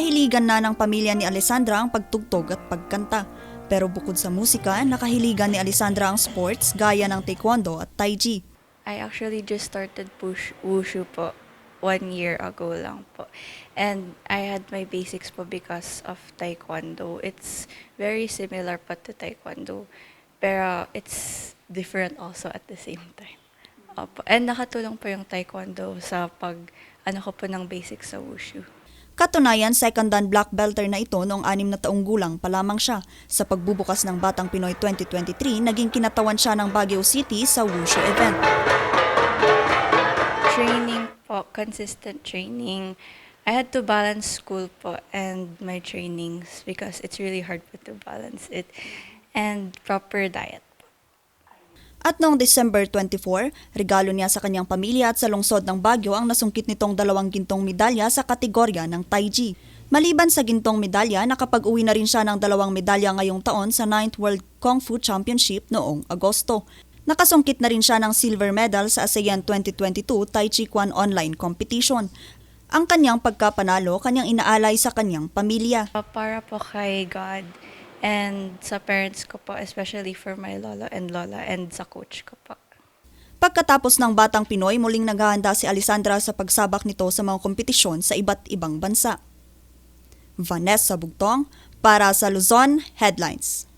Nakahiligan na ng pamilya ni Alessandra ang pagtugtog at pagkanta. Pero bukod sa musika, nakahiligan ni Alessandra ang sports gaya ng taekwondo at tai chi. I actually just started push wushu po one year ago lang po. And I had my basics po because of taekwondo. It's very similar po to taekwondo. Pero it's different also at the same time. Opo. And nakatulong po yung taekwondo sa pag ano ko po ng basics sa wushu. Katunayan, second dan black belter na ito noong anim na taong gulang pa lamang siya. Sa pagbubukas ng Batang Pinoy 2023, naging kinatawan siya ng Baguio City sa Wushu event. Training po, consistent training. I had to balance school po and my trainings because it's really hard po to balance it. And proper diet. At noong December 24, regalo niya sa kanyang pamilya at sa lungsod ng Baguio ang nasungkit nitong dalawang gintong medalya sa kategorya ng Tai Chi. Maliban sa gintong medalya, nakapag-uwi na rin siya ng dalawang medalya ngayong taon sa 9th World Kung Fu Championship noong Agosto. Nakasungkit na rin siya ng silver medal sa ASEAN 2022 Tai Chi Kwan Online Competition. Ang kanyang pagkapanalo, kanyang inaalay sa kanyang pamilya. Para po kay God and sa parents ko po, especially for my lolo and lola and sa coach ko po. Pagkatapos ng Batang Pinoy, muling naghahanda si Alessandra sa pagsabak nito sa mga kompetisyon sa iba't ibang bansa. Vanessa Bugtong para sa Luzon Headlines.